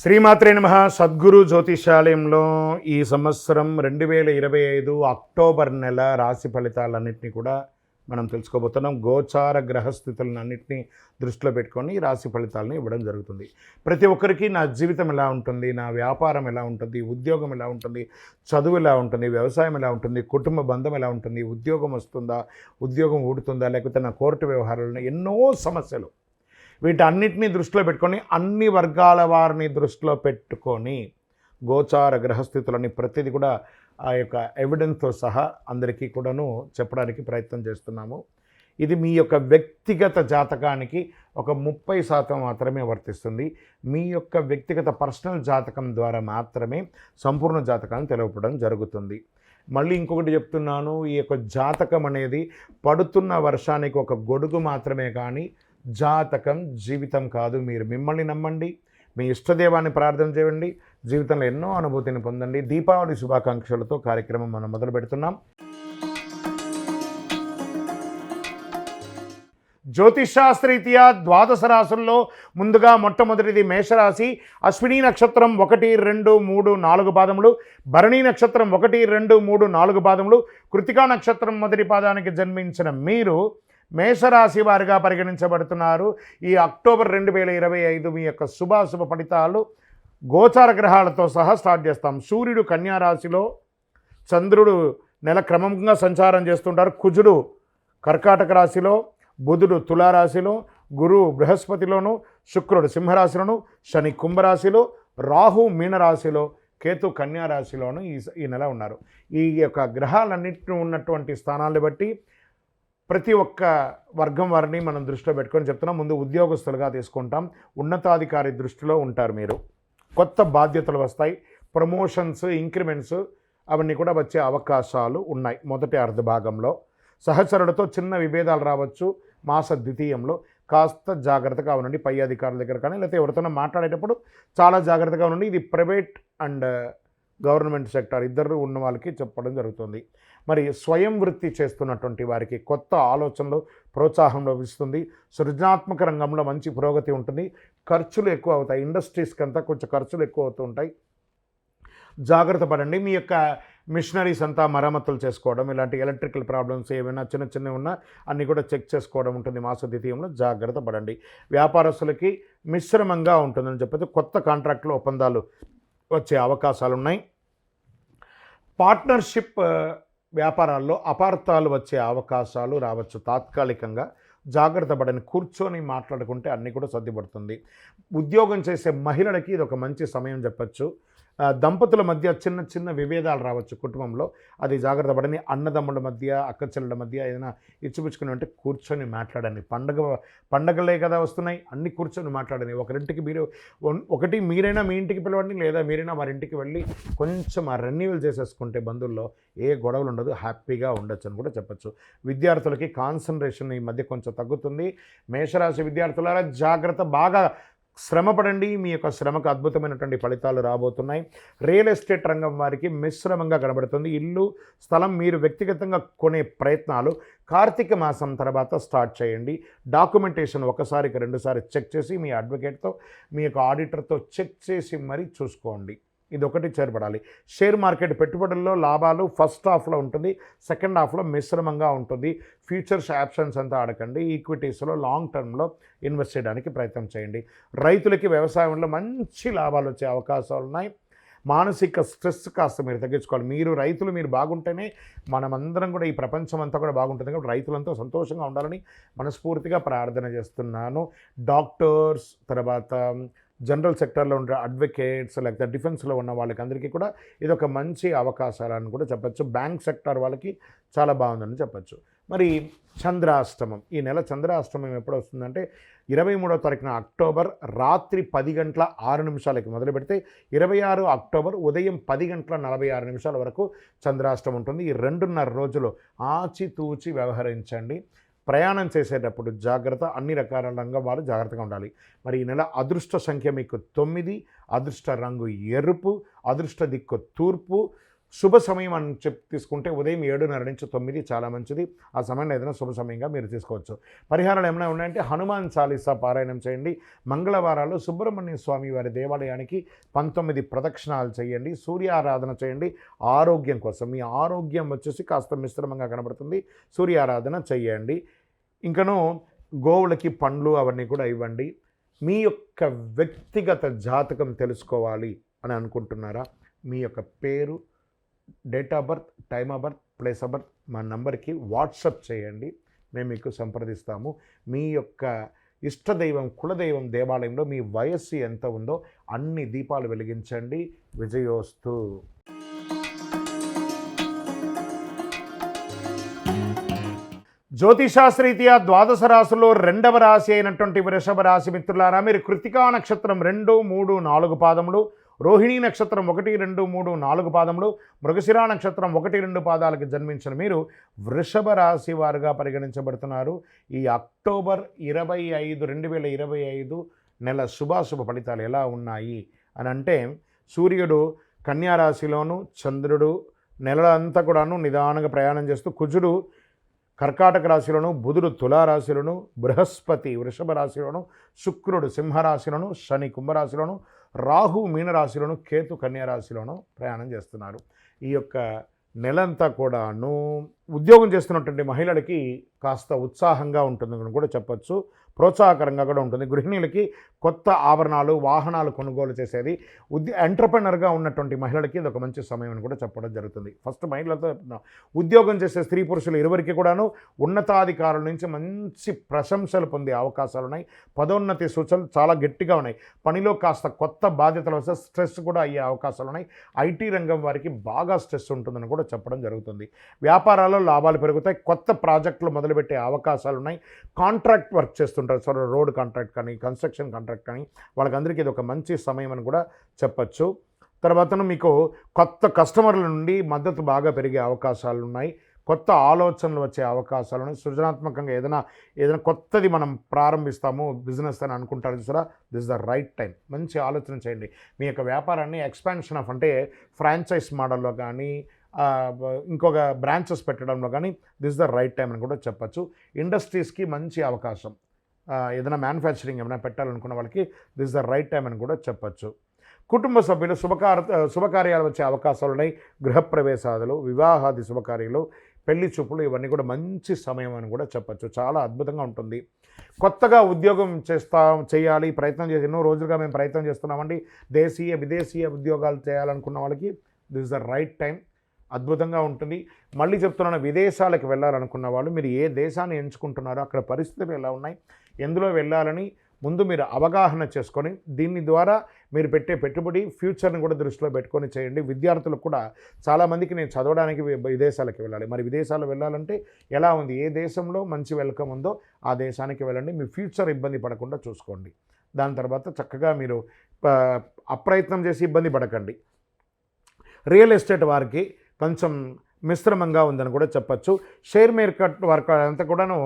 శ్రీమాత్రే నమ. సద్గురు జ్యోతిషాలయంలో ఈ సంవత్సరం రెండు వేల ఇరవై ఐదు అక్టోబర్ నెల రాశి ఫలితాలన్నింటినీ కూడా మనం తెలుసుకోబోతున్నాం. గోచార గ్రహస్థితులను అన్నింటినీ దృష్టిలో పెట్టుకొని ఈ రాశి ఫలితాలను ఇవ్వడం జరుగుతుంది. ప్రతి ఒక్కరికి నా జీవితం ఎలా ఉంటుంది నా వ్యాపారం ఎలా ఉంటుంది ఉద్యోగం ఎలా ఉంటుంది చదువు ఎలా ఉంటుంది వ్యవసాయం ఎలా ఉంటుంది కుటుంబ బంధం ఎలా ఉంటుంది ఉద్యోగం వస్తుందా ఉద్యోగం ఊడుతుందా లేకపోతే నా కోర్టు వ్యవహారాలను ఎన్నో సమస్యలు వీటన్నిటినీ దృష్టిలో పెట్టుకొని అన్ని వర్గాల వారిని దృష్టిలో పెట్టుకొని గోచార గ్రహస్థితులని ప్రతిదీ కూడా ఆ యొక్క ఎవిడెన్స్తో సహా అందరికీ కూడాను చెప్పడానికి ప్రయత్నం చేస్తున్నాము. ఇది మీ యొక్క వ్యక్తిగత జాతకానికి ఒక ముప్పై శాతం మాత్రమే వర్తిస్తుంది. మీ యొక్క వ్యక్తిగత పర్సనల్ జాతకం ద్వారా మాత్రమే సంపూర్ణ జాతకాన్ని తెలవపడం జరుగుతుంది. మళ్ళీ ఇంకొకటి చెప్తున్నాను ఈ యొక్క జాతకం అనేది పడుతున్న వర్షానికి ఒక గొడుగు మాత్రమే కానీ జాతకం జీవితం కాదు. మీరు మిమ్మల్ని నమ్మండి మీ ఇష్టదేవాన్ని ప్రార్థన చేయండి జీవితంలో ఎన్నో అనుభూతిని పొందండి. దీపావళి శుభాకాంక్షలతో కార్యక్రమం మనం మొదలు పెడుతున్నాం. జ్యోతిషాస్త్రరీత్యా ద్వాదశ రాశుల్లో ముందుగా మొట్టమొదటిది మేషరాశి. అశ్విని నక్షత్రం ఒకటి రెండు మూడు నాలుగు పాదములు. భరణి నక్షత్రం ఒకటి రెండు మూడు నాలుగు పాదములు. కృతికా నక్షత్రం మొదటి పాదానికి జన్మించిన మీరు మేషరాశి వారిగా పరిగణించబడుతున్నారు. ఈ అక్టోబర్ రెండు వేల ఇరవై ఐదు మీ యొక్క శుభాశుభ ఫలితాలు గోచార గ్రహాలతో సహా స్టార్ట్ చేస్తాం. సూర్యుడు కన్యారాశిలో చంద్రుడు నెల క్రమంగా సంచారం చేస్తుంటారు. కుజుడు కర్కాటక రాశిలో బుధుడు తులారాశిలో గురువు బృహస్పతిలోను శుక్రుడు సింహరాశిలోను శని కుంభరాశిలో రాహు మీనరాశిలో కేతు కన్యారాశిలోను ఈ ఈ నెల ఉన్నారు. ఈ యొక్క గ్రహాలన్నింటినీ ఉన్నటువంటి స్థానాన్ని బట్టి ప్రతి ఒక్క వర్గం వారిని మనం దృష్టిలో పెట్టుకొని చెప్తున్నాం. ముందు ఉద్యోగస్తులుగా తీసుకుంటాం. ఉన్నతాధికారి దృష్టిలో ఉంటారు మీరు. కొత్త బాధ్యతలు వస్తాయి. ప్రమోషన్స్ ఇంక్రిమెంట్స్ అవన్నీ కూడా వచ్చే అవకాశాలు ఉన్నాయి మొదటి అర్ధ భాగంలో. సహచరులతో చిన్న విభేదాలు రావచ్చు మాస ద్వితీయంలో. కాస్త జాగ్రత్తగా ఉండండి. పై అధికారుల దగ్గర కానీ లేకపోతే ఎవరితోనో మాట్లాడేటప్పుడు చాలా జాగ్రత్తగా ఉండండి. ఇది ప్రైవేట్ అండ్ గవర్నమెంట్ సెక్టార్ ఇద్దరు ఉన్న వాళ్ళకి చెప్పడం జరుగుతుంది. మరి స్వయం వృత్తి చేస్తున్నటువంటి వారికి కొత్త ఆలోచనలు ప్రోత్సాహం లభిస్తుంది సృజనాత్మక రంగంలో మంచి పురోగతి ఉంటుంది. ఖర్చులు ఎక్కువ అవుతాయి. ఇండస్ట్రీస్కి అంతా కొంచెం ఖర్చులు ఎక్కువ అవుతూ ఉంటాయి. జాగ్రత్త పడండి. మీ యొక్క మిషనరీస్ అంతా మరమ్మతులు చేసుకోవడం ఇలాంటి ఎలక్ట్రికల్ ప్రాబ్లమ్స్ ఏమైనా చిన్న చిన్నవి ఉన్నా అన్నీ కూడా చెక్ చేసుకోవడం ఉంటుంది మాస ద్వితీయంలో. జాగ్రత్త పడండి. వ్యాపారస్తులకి మిశ్రమంగా ఉంటుందని చెప్పేది కొత్త కాంట్రాక్టులు ఒప్పందాలు వచ్చే అవకాశాలు ఉన్నాయి పార్ట్నర్షిప్ వ్యాపారాల్లో అపార్థాలు వచ్చే అవకాశాలు రావచ్చు. తాత్కాలికంగా జాగ్రత్త పడని కూర్చొని మాట్లాడుకుంటే అన్నీ కూడా సర్దిపడుతుంది ఉద్యోగం చేసే మహిళలకి ఇది ఒక మంచి సమయం చెప్పచ్చు. దంపతుల మధ్య చిన్న చిన్న విభేదాలు రావచ్చు కుటుంబంలో. అది జాగ్రత్త పడని అన్నదమ్ముల మధ్య అక్క చెల్లెల మధ్య ఏదైనా ఇచ్చిపుచ్చుకుని ఉంటే కూర్చొని మాట్లాడండి. పండగ పండగలే కదా వస్తున్నాయి. అన్ని కూర్చొని మాట్లాడండి. ఒకరింటికి మీరు ఒకటి మీరైనా మీ ఇంటికి పిలవండి లేదా మీరైనా వారి ఇంటికి వెళ్ళి కొంచెం ఆ రెన్యువల్ చేసేసుకుంటే బంధువుల్లో ఏ గొడవలు ఉండదు. హ్యాపీగా ఉండొచ్చు అని కూడా చెప్పొచ్చు. విద్యార్థులకి కాన్సన్ట్రేషన్ ఈ మధ్య కొంచెం తగ్గుతుంది. మేషరాశి విద్యార్థులారా జాగ్రత్త బాగా శ్రమపడండి. మీ యొక్క శ్రమకు అద్భుతమైనటువంటి ఫలితాలు రాబోతున్నాయి. రియల్ ఎస్టేట్ రంగం వారికి మిశ్రమంగా కనబడుతుంది. ఇల్లు స్థలం మీరు వ్యక్తిగతంగా కొనే ప్రయత్నాలు కార్తీక మాసం తర్వాత స్టార్ట్ చేయండి. డాక్యుమెంటేషన్ ఒకసారికి రెండుసారి చెక్ చేసి మీ అడ్వకేట్తో మీ యొక్క ఆడిటర్తో చెక్ చేసి మరీ చూసుకోండి. ఇది ఒకటి చేరబడాలి షేర్ మార్కెట్ పెట్టుబడుల్లో లాభాలు ఫస్ట్ హాఫ్లో ఉంటుంది సెకండ్ హాఫ్లో మిశ్రమంగా ఉంటుంది. ఫ్యూచర్స్ ఆప్షన్స్ అంతా ఆడకండి ఈక్విటీస్లో లాంగ్ టర్మ్లో ఇన్వెస్ట్ చేయడానికి ప్రయత్నం చేయండి. రైతులకి వ్యవసాయంలో మంచి లాభాలు వచ్చే అవకాశాలు ఉన్నాయి. మానసిక స్ట్రెస్ కాస్త మీరు తగ్గించుకోవాలి. మీరు రైతులు మీరు బాగుంటేనే మనమందరం కూడా ఈ ప్రపంచం అంతా కూడా బాగుంటుంది కాబట్టి రైతులంతా సంతోషంగా ఉండాలని మనస్ఫూర్తిగా ప్రార్థన చేస్తున్నాను. డాక్టర్స్ తర్వాత జనరల్ సెక్టర్లో ఉండే అడ్వకేట్స్ లేకపోతే డిఫెన్స్లో ఉన్న వాళ్ళకి అందరికీ కూడా ఇది ఒక మంచి అవకాశాలని కూడా చెప్పచ్చు. బ్యాంక్ సెక్టార్ వాళ్ళకి చాలా బాగుందని చెప్పచ్చు. మరి చంద్రాష్టమం. ఈ నెల చంద్రాష్టమం ఎప్పుడు వస్తుందంటే ఇరవై మూడో తారీఖున అక్టోబర్ రాత్రి పది గంటల ఆరు నిమిషాలకి మొదలు పెడితే ఇరవై ఆరు అక్టోబర్ ఉదయం పది గంటల నలభై ఆరు నిమిషాల వరకు చంద్రాష్టమం ఉంటుంది. ఈ రెండున్నర రోజులు ఆచితూచి వ్యవహరించండి. ప్రయాణం చేసేటప్పుడు జాగ్రత్త అన్ని రకాల రంగం వారు జాగ్రత్తగా ఉండాలి. మరి ఈ నెల అదృష్ట సంఖ్య మీకు తొమ్మిది అదృష్ట రంగు ఎరుపు అదృష్ట దిక్కు తూర్పు శుభ సమయం అని చెప్పి తీసుకుంటే ఉదయం ఏడున్నర నుంచి తొమ్మిది చాలా మంచిది. ఆ సమయంలో ఏదైనా శుభ సమయంగా మీరు తీసుకోవచ్చు. పరిహారాలు ఏమైనా ఉన్నాయంటే హనుమాన్ చాలీసా పారాయణం చేయండి. మంగళవారాలు సుబ్రహ్మణ్య స్వామి వారి దేవాలయానికి పంతొమ్మిది ప్రదక్షిణాలు చేయండి. సూర్యారాధన చేయండి. ఆరోగ్యం కోసం మీ ఆరోగ్యం వచ్చేసి కాస్త మిశ్రమంగా కనబడుతుంది. సూర్యారాధన చేయండి. ఇంకను గోవులకి పండ్లు అవన్నీ కూడా ఇవ్వండి. మీ యొక్క వ్యక్తిగత జాతకం తెలుసుకోవాలి అని అనుకుంటున్నారా? మీ యొక్క పేరు? Date of birth time of birth place of birth మా నంబర్కి వాట్సప్ చేయండి. మేము మీకు సంప్రదిస్తాము. మీ యొక్క ఇష్టదైవం కులదైవం దేవాలయంలో మీ వయస్సు ఎంత ఉందో అన్ని దీపాలు వెలిగించండి. విజయోస్తు. జ్యోతిషాస్త్రీత్యా ద్వాదశ రాశుల్లో రెండవ రాశి అయినటువంటి వృషభ రాశి మిత్రులారా మీరు కృతికా నక్షత్రం రెండు మూడు నాలుగు పాదములు రోహిణీ నక్షత్రం ఒకటి రెండు మూడు నాలుగు పాదములు మృగశిరా నక్షత్రం ఒకటి రెండు పాదాలకు జన్మించిన మీరు వృషభ రాశి వారుగా పరిగణించబడుతున్నారు. ఈ అక్టోబర్ ఇరవై ఐదు రెండు వేల ఇరవై ఐదు నెల శుభాశుభ ఫలితాలు ఎలా ఉన్నాయి అని అంటే సూర్యుడు కన్యారాశిలోను చంద్రుడు నెలలంతా కూడాను నిదానంగా ప్రయాణం చేస్తూ కుజుడు కర్కాటక రాశిలోను బుధుడు తులారాశిలోను బృహస్పతి వృషభ రాశిలోను శుక్రుడు సింహరాశిలోను శని కుంభరాశిలోను రాహు మీనరాశిలోను కేతు కన్యారాశిలోను ప్రయాణం చేస్తున్నారు. ఈ యొక్క నెలంతా కూడాను ఉద్యోగం చేస్తున్నటువంటి మహిళలకి కాస్త ఉత్సాహంగా ఉంటుందని కూడా చెప్పచ్చు. ప్రోత్సాహకరంగా కూడా ఉంటుంది. గృహిణీలకి కొత్త ఆభరణాలు వాహనాలు కొనుగోలు చేసేది. ఉద్య ఎంటర్ప్రెనర్గా ఉన్నటువంటి మహిళలకి ఇది ఒక మంచి సమయం అని కూడా చెప్పడం జరుగుతుంది. ఫస్ట్ మహిళలతో ఉద్యోగం చేసే స్త్రీ పురుషులు ఇరువురికి కూడాను ఉన్నతాధికారుల నుంచి మంచి ప్రశంసలు పొందే అవకాశాలు ఉన్నాయి. పదోన్నతి సూచనలు చాలా గట్టిగా ఉన్నాయి. పనిలో కాస్త కొత్త బాధ్యతలు వస్తే స్ట్రెస్ కూడా అయ్యే అవకాశాలు ఉన్నాయి. ఐటీ రంగం వారికి బాగా స్ట్రెస్ ఉంటుందని కూడా చెప్పడం జరుగుతుంది. వ్యాపారాల్లో లాభాలు పెరుగుతాయి. కొత్త ప్రాజెక్టులు మొదలుపెట్టే అవకాశాలు ఉన్నాయి. కాంట్రాక్ట్ వర్క్ చేస్తుంటారు. సో రోడ్ కాంట్రాక్ట్ కానీ కన్స్ట్రక్షన్ కాంట్రాక్ట్ కానీ వాళ్ళకందరికీ ఇది ఒక మంచి సమయం అని కూడా చెప్పచ్చు. తర్వాతను మీకు కొత్త కస్టమర్ల నుండి మద్దతు బాగా పెరిగే అవకాశాలు ఉన్నాయి. కొత్త ఆలోచనలు వచ్చే అవకాశాలు ఉన్నాయి. సృజనాత్మకంగా ఏదైనా ఏదైనా కొత్తది మనం ప్రారంభిస్తాము బిజినెస్ అని అనుకుంటారు చూసారా? దిస్ ద రైట్ టైం మంచి ఆలోచన చేయండి. మీ యొక్క వ్యాపారాన్ని ఎక్స్పాన్షన్ ఆఫ్ అంటే ఫ్రాంచైజ్ మోడల్లో కానీ ఇంకొక బ్రాంచెస్ పెట్టడంలో కానీ దిస్ ద రైట్ టైం అని కూడా చెప్పచ్చు. ఇండస్ట్రీస్కి మంచి అవకాశం. ఏదైనా మ్యానుఫ్యాక్చరింగ్ ఏమైనా పెట్టాలనుకున్న వాళ్ళకి దిస్ ద రైట్ టైం అని కూడా చెప్పచ్చు. కుటుంబ సభ్యులు శుభకార శుభకార్యాలు వచ్చే అవకాశాలు ఉన్నాయి. గృహప్రవేశాదులు వివాహాది శుభకార్యాలు పెళ్ళి చూపులు ఇవన్నీ కూడా మంచి సమయం అని కూడా చెప్పచ్చు. చాలా అద్భుతంగా ఉంటుంది. కొత్తగా ఉద్యోగం చేస్తా చేయాలి ప్రయత్నం చేసి ఎన్నో రోజులుగా మేము ప్రయత్నం చేస్తున్నామండి. దేశీయ విదేశీయ ఉద్యోగాలు చేయాలనుకున్న వాళ్ళకి దిస్ ద రైట్ టైం అద్భుతంగా ఉంటుంది. మళ్ళీ చెప్తున్నాను విదేశాలకు వెళ్ళాలనుకున్న వాళ్ళు మీరు ఏ దేశాన్ని ఎంచుకుంటున్నారో అక్కడ పరిస్థితులు ఎలా ఉన్నాయి? ఎందులో వెళ్ళాలని ముందు మీరు అవగాహన చేసుకొని దీని ద్వారా మీరు పెట్టే పెట్టుబడి ఫ్యూచర్ని కూడా దృష్టిలో పెట్టుకొని చేయండి. విద్యార్థులకు కూడా చాలామందికి నేను చదవడానికి విదేశాలకు వెళ్ళాలి. మరి విదేశాలు వెళ్ళాలంటే ఎలా ఉంది? ఏ దేశంలో మంచి వెల్కమ్ ఉందో ఆ దేశానికి వెళ్ళండి. మీ ఫ్యూచర్ ఇబ్బంది పడకుండా చూసుకోండి. దాని తర్వాత చక్కగా మీరు అప్రయత్నం చేసి ఇబ్బంది పడకండి. రియల్ ఎస్టేట్ వారికి కొంచెం మిశ్రమంగా ఉందని కూడా చెప్పచ్చు. షేర్ మార్కెట్ వర్క్ అంతా కూడాను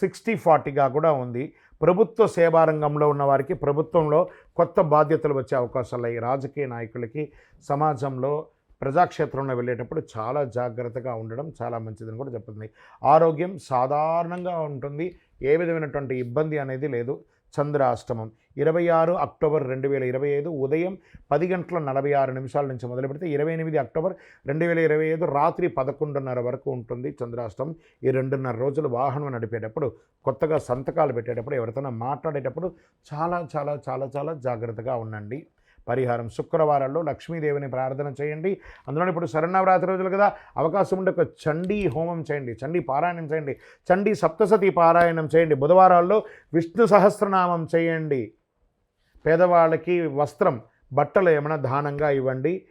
సిక్స్టీ ఫార్టీగా కూడా ఉంది. ప్రభుత్వ సేవా రంగంలో ఉన్న వారికి ప్రభుత్వంలో కొత్త బాధ్యతలు వచ్చే అవకాశాలు అయ్యి రాజకీయ నాయకులకి సమాజంలో ప్రజాక్షేత్రంలో వెళ్ళేటప్పుడు చాలా జాగ్రత్తగా ఉండడం చాలా మంచిదని కూడా చెప్తుంది. ఆరోగ్యం సాధారణంగా ఉంటుంది. ఏ విధమైనటువంటి ఇబ్బంది అనేది లేదు. చంద్రాష్టమం. ఇరవై ఆరు అక్టోబర్ రెండు వేల ఇరవై ఐదు ఉదయం పది గంటల నలభై ఆరు నిమిషాల నుంచి మొదలు పెడితే ఇరవై ఎనిమిది అక్టోబర్ రెండు వేల ఇరవై ఐదు రాత్రి పదకొండున్నర వరకు ఉంటుంది చంద్రాష్టమం. ఈ రెండున్నర రోజులు వాహనం నడిపేటప్పుడు కొత్తగా సంతకాలు పెట్టేటప్పుడు ఎవరితోనో మాట్లాడేటప్పుడు చాలా చాలా చాలా చాలా జాగ్రత్తగా ఉండండి. పరిహారం. శుక్రవారాల్లో లక్ష్మీదేవిని ప్రార్థన చేయండి. అందులో ఇప్పుడు శరణవరాత్రి రోజులు కదా అవకాశం ఉండే ఒక చండీ హోమం చేయండి చండీ పారాయణం చేయండి చండీ సప్తసతి పారాయణం చేయండి. బుధవారాల్లో విష్ణు సహస్రనామం చేయండి. పేదవాళ్ళకి వస్త్రం బట్టలు ఏమైనా దానంగా ఇవ్వండి.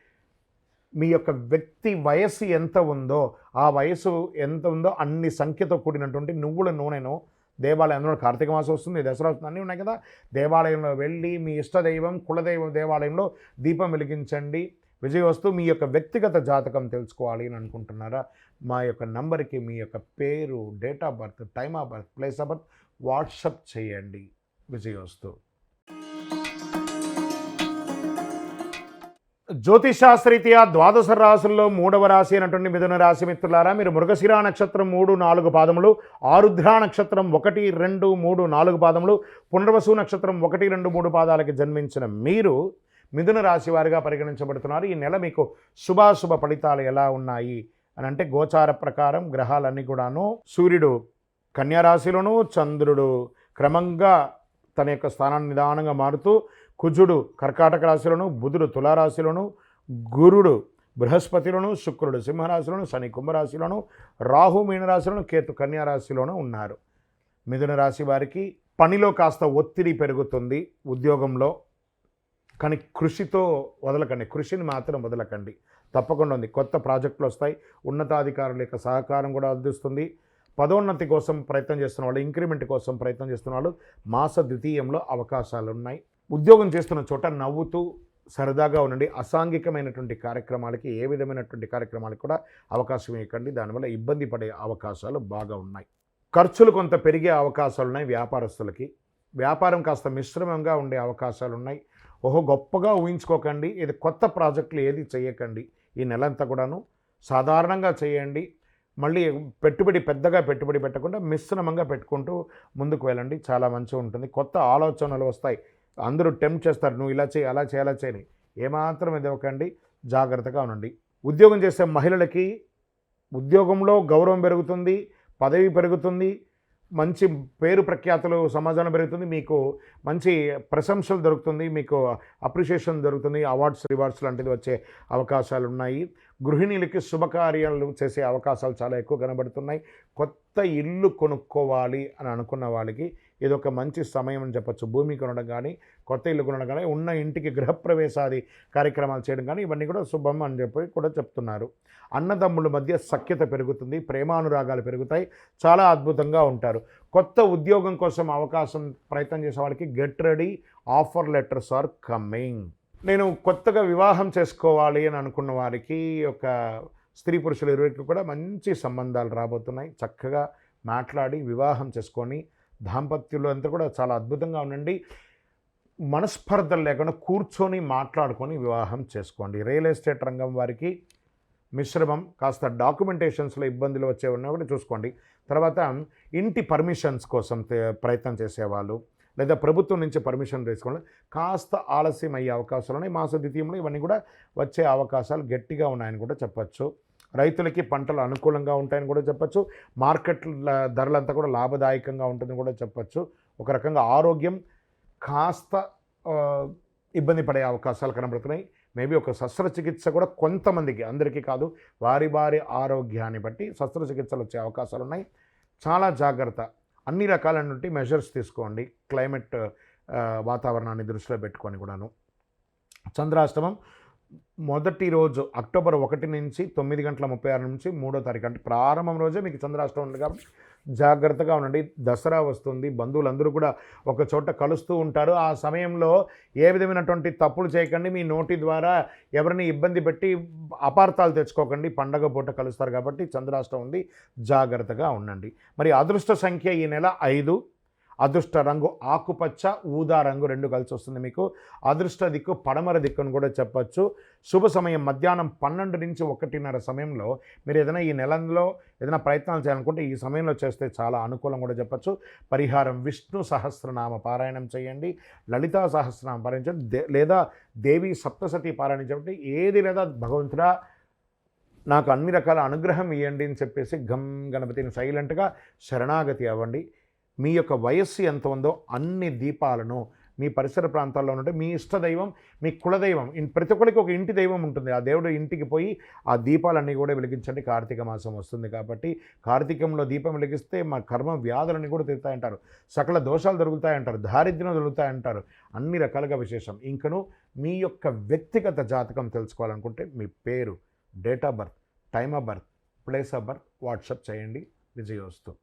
మీ యొక్క వ్యక్తి వయస్సు ఎంత ఉందో ఆ వయసు ఎంత ఉందో అన్ని సంఖ్యతో కూడినటువంటి నువ్వుల నూనెను దేవాలయంలో కార్తీక మాసం వస్తుంది దసరా వస్తుంది అన్నీ ఉన్నాయి కదా. దేవాలయంలో వెళ్ళి మీ ఇష్టదైవం కులదైవం దేవాలయంలో దీపం వెలిగించండి. విజయవస్తు మీ యొక్క వ్యక్తిగత జాతకం తెలుసుకోవాలి అని అనుకుంటున్నారా? మా యొక్క నంబర్కి మీ యొక్క పేరు date of birth time of birth place of birth WhatsApp చేయండి విజయవస్తు. జ్యోతిషాస్త్రీత్యా ద్వాదశ రాశుల్లో మూడవ రాశి అయినటువంటి మిథున రాశి మిత్రులారా మీరు మృగశిరా నక్షత్రం మూడు నాలుగు పాదములు ఆరుద్ర నక్షత్రం ఒకటి రెండు మూడు నాలుగు పాదములు పునర్వసు నక్షత్రం ఒకటి రెండు మూడు పాదాలకి జన్మించిన మీరు మిథున రాశి వారిగా పరిగణించబడుతున్నారు. ఈ నెల మీకు శుభాశుభ ఫలితాలు ఎలా ఉన్నాయి అని అంటే గోచార ప్రకారం గ్రహాలన్నీ కూడాను సూర్యుడు కన్యారాశిలోను చంద్రుడు క్రమంగా తన యొక్క స్థానాన్ని నిదానంగా మారుతూ కుజుడు కర్కాటక రాశిలోను బుధుడు తులారాశిలోను గురుడు బృహస్పతిలోను శుక్రుడు సింహరాశిలోను శని కుంభరాశిలోను రాహు మీనరాశిలోను కేతు కన్యారాశిలోను ఉన్నారు. మిథున రాశి వారికి పనిలో కాస్త ఒత్తిడి పెరుగుతుంది ఉద్యోగంలో కానీ కృషితో వదలకండి. కృషిని మాత్రం వదలకండి. తప్పకుండా ఉంది. కొత్త ప్రాజెక్టులు వస్తాయి. ఉన్నతాధికారుల యొక్క సహకారం కూడా అందిస్తుంది. పదోన్నతి కోసం ప్రయత్నం చేస్తున్న వాళ్ళు ఇంక్రిమెంట్ కోసం ప్రయత్నం చేస్తున్న వాళ్ళు మాస ద్వితీయంలో అవకాశాలు ఉన్నాయి ఉద్యోగం చేస్తున్న చోట నవ్వుతూ సరదాగా ఉండండి. అసాంఘికమైనటువంటి కార్యక్రమాలకి ఏ విధమైనటువంటి కార్యక్రమాలకు కూడా అవకాశం ఇవ్వకండి. దానివల్ల ఇబ్బంది పడే అవకాశాలు బాగా ఉన్నాయి. ఖర్చులు కొంత పెరిగే అవకాశాలు ఉన్నాయి వ్యాపారస్తులకి. వ్యాపారం కాస్త మిశ్రమంగా ఉండే అవకాశాలు ఉన్నాయి. ఓహో గొప్పగా ఊహించుకోకండి. ఇది కొత్త ప్రాజెక్టులు ఏది చేయకండి. ఈ నెలంతా కూడాను సాధారణంగా చేయండి. మళ్ళీ పెట్టుబడి పెద్దగా పెట్టుబడి పెట్టకుండా మిశ్రమంగా పెట్టుకుంటూ ముందుకు వెళ్ళండి. చాలా మంచిగా ఉంటుంది. కొత్త ఆలోచనలు వస్తాయి. అందరూ టెంప్ట్ చేస్తారు నువ్వు ఇలా చేయి అలా చేయి అలా చేయని ఏమాత్రం ఇవ్వకండి జాగ్రత్తగా ఉండండి. ఉద్యోగం చేసే మహిళలకి ఉద్యోగంలో గౌరవం పెరుగుతుంది పదవి పెరుగుతుంది మంచి పేరు ప్రఖ్యాతులు సమాజంలో పెరుగుతుంది మీకు మంచి ప్రశంసలు దొరుకుతుంది మీకు అప్రిషియేషన్ దొరుకుతుంది అవార్డ్స్ రివార్డ్స్ లాంటిది వచ్చే అవకాశాలు ఉన్నాయి. గృహిణీలకి శుభకార్యాలు చేసే అవకాశాలు చాలా ఎక్కువ కనబడుతున్నాయి. కొత్త ఇల్లు కొనుక్కోవాలి అని అనుకున్న వాళ్ళకి ఇదొక మంచి సమయం అని చెప్పొచ్చు. భూమి కొనడం కానీ కొత్త ఇల్లు కొనడం కానీ ఉన్న ఇంటికి గృహప్రవేశాది కార్యక్రమాలు చేయడం కానీ ఇవన్నీ కూడా శుభం అని చెప్పి కూడా చెప్తున్నారు. అన్నదమ్ముల మధ్య సఖ్యత పెరుగుతుంది ప్రేమానురాగాలు పెరుగుతాయి చాలా అద్భుతంగా ఉంటారు. కొత్త ఉద్యోగం కోసం అవకాశం ప్రయత్నం చేసే వాళ్ళకి get ready offer letters are coming. నేను కొత్తగా వివాహం చేసుకోవాలి అని అనుకున్న వారికి ఒక స్త్రీ పురుషులు ఇరువురికి కూడా మంచి సంబంధాలు రాబోతున్నాయి. చక్కగా మాట్లాడి వివాహం చేసుకొని దాంపత్యులు అంతా కూడా చాలా అద్భుతంగా ఉండండి. మనస్పర్ధలు లేకుండా కూర్చొని మాట్లాడుకొని వివాహం చేసుకోండి. రియల్ ఎస్టేట్ రంగం వారికి మిశ్రమం కాస్త డాక్యుమెంటేషన్స్లో ఇబ్బందులు వచ్చే ఉన్నా కూడా చూసుకోండి. తర్వాత ఇంటి పర్మిషన్స్ కోసం ప్రయత్నం చేసేవాళ్ళు లేదా ప్రభుత్వం నుంచి పర్మిషన్ తీసుకోవడం కాస్త ఆలస్యం అయ్యే అవకాశాలు ఉన్నాయి. మాస ద్వితీయంలో ఇవన్నీ కూడా వచ్చే అవకాశాలు గట్టిగా ఉన్నాయని కూడా చెప్పచ్చు. రైతులకి పంటలు అనుకూలంగా ఉంటాయని కూడా చెప్పచ్చు. మార్కెట్ ధరలంతా కూడా లాభదాయకంగా ఉంటుందని కూడా చెప్పచ్చు. ఒక రకంగా ఆరోగ్యం కాస్త ఇబ్బంది పడే అవకాశాలు కనబడుతున్నాయి. మేబీ ఒక శస్త్రచికిత్స కూడా కొంతమందికి అందరికీ కాదు వారి వారి ఆరోగ్యాన్ని బట్టి శస్త్రచికిత్సలు వచ్చే అవకాశాలు ఉన్నాయి. చాలా జాగ్రత్త. అన్ని రకాల నుండి మెజర్స్ తీసుకోండి క్లైమేట్ వాతావరణాన్ని దృష్టిలో పెట్టుకొని కూడాను. చంద్రాష్టమం మొదటి రోజు అక్టోబర్ ఒకటి నుంచి తొమ్మిది గంటల ముప్పై ఆరు నుంచి మూడో తారీఖు అంటే ప్రారంభం రోజే మీకు చంద్రాష్టం ఉంది కాబట్టి జాగ్రత్తగా ఉండండి. దసరా వస్తుంది. బంధువులందరూ కూడా ఒక చోట కలుస్తూ ఉంటారు. ఆ సమయంలో ఏ విధమైనటువంటి తప్పులు చేయకండి. మీ నోటి ద్వారా ఎవరిని ఇబ్బంది పెట్టి అపార్థాలు తెచ్చుకోకండి. పండగ పూట కలుస్తారు కాబట్టి చంద్రాష్టం ఉంది. జాగ్రత్తగా ఉండండి. మరి అదృష్ట సంఖ్య ఈ నెల ఐదు. అదృష్ట రంగు ఆకుపచ్చ ఊదా రంగు రెండు కలిసి వస్తుంది మీకు. అదృష్ట దిక్కు పడమర దిక్కు అని కూడా చెప్పచ్చు. శుభ సమయం మధ్యాహ్నం పన్నెండు నుంచి ఒకటిన్నర సమయంలో మీరు ఏదైనా ఈ నెలలో ఏదైనా ప్రయత్నాలు చేయాలనుకుంటే ఈ సమయంలో చేస్తే చాలా అనుకూలం కూడా చెప్పచ్చు. పరిహారం విష్ణు సహస్రనామ పారాయణం చేయండి. లలితా సహస్రనామ పారాయణం దే లేదా దేవి సప్తసతి పారాయణం చేయండి. ఏది లేదా భగవంతుడా నాకు అన్ని రకాల అనుగ్రహం ఇవ్వండి అని చెప్పేసి గమ్ గణపతిని సైలెంట్గా శరణాగతి అవ్వండి. మీ యొక్క వయస్సు ఎంత ఉందో అన్ని దీపాలను మీ పరిసర ప్రాంతాల్లో ఉంటే మీ ఇష్ట దైవం మీ కులదైవం ప్రతి ఒక్కరికి ఒక ఇంటి దైవం ఉంటుంది. ఆ దేవుడు ఇంటికి పోయి ఆ దీపాలన్నీ కూడా వెలిగించండి. కార్తీక మాసం వస్తుంది కాబట్టి కార్తీకంలో దీపం వెలిగిస్తే మా కర్మ వ్యాధులన్నీ కూడా తిరుగుతాయంటారు సకల దోషాలు దొరుకుతాయంటారు. దారిద్ర్యం దొరుకుతాయంటారు. అన్ని రకాలుగా విశేషం. ఇంకను మీ యొక్క వ్యక్తిగత జాతకం తెలుసుకోవాలనుకుంటే మీ పేరు date of birth time of birth place of birth WhatsApp చేయండి. విజయోస్తు.